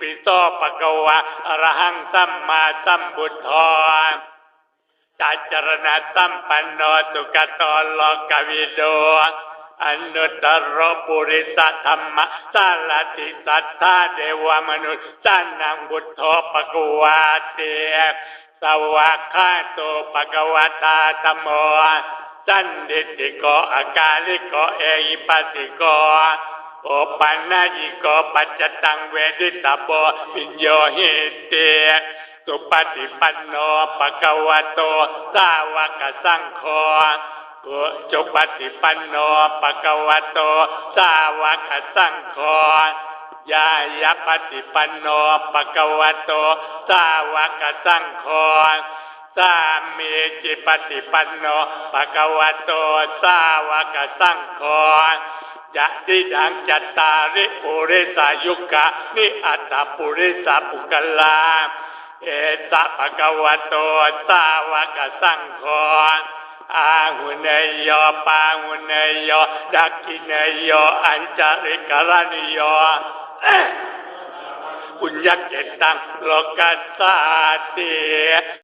ปิโสปะกวะอรหังสัมมาสัมพุทโธจัจรณะสัมปันโนสุกโตโลกวิโดอนุตตรปุริสธรรมสารติสัทธาเดวมนุษย์สันนังบุตโธปะกวาเตสวากขาโตปะกวตาธรรมโมสันดิติโกอากาลิโกเอหิปัสสิโก โอปันนายิโกปัจจตังเวดิตาโบปิญโยหิเตสุปฏิปันโนปะกวะโตสาวกสังโฆกุจุปฏิปันโนปะกวะโตสาวกสังโฆยายาปฏิปันโนปะกวะโตสาวกสังโฆ สามีจิปฏิปันโนปะกวะโตสาวกสังโฆยะติดังจัตตาริปุริสายุกะนิอัตตปุริสาปุกลาเอตะภะคะวะโตสาวกสังโฆอาหุเนยโยปาหุเนยโยดักขิเนยโยอัญจาริกรณิโยอุญญเกตังโลกัสสาติ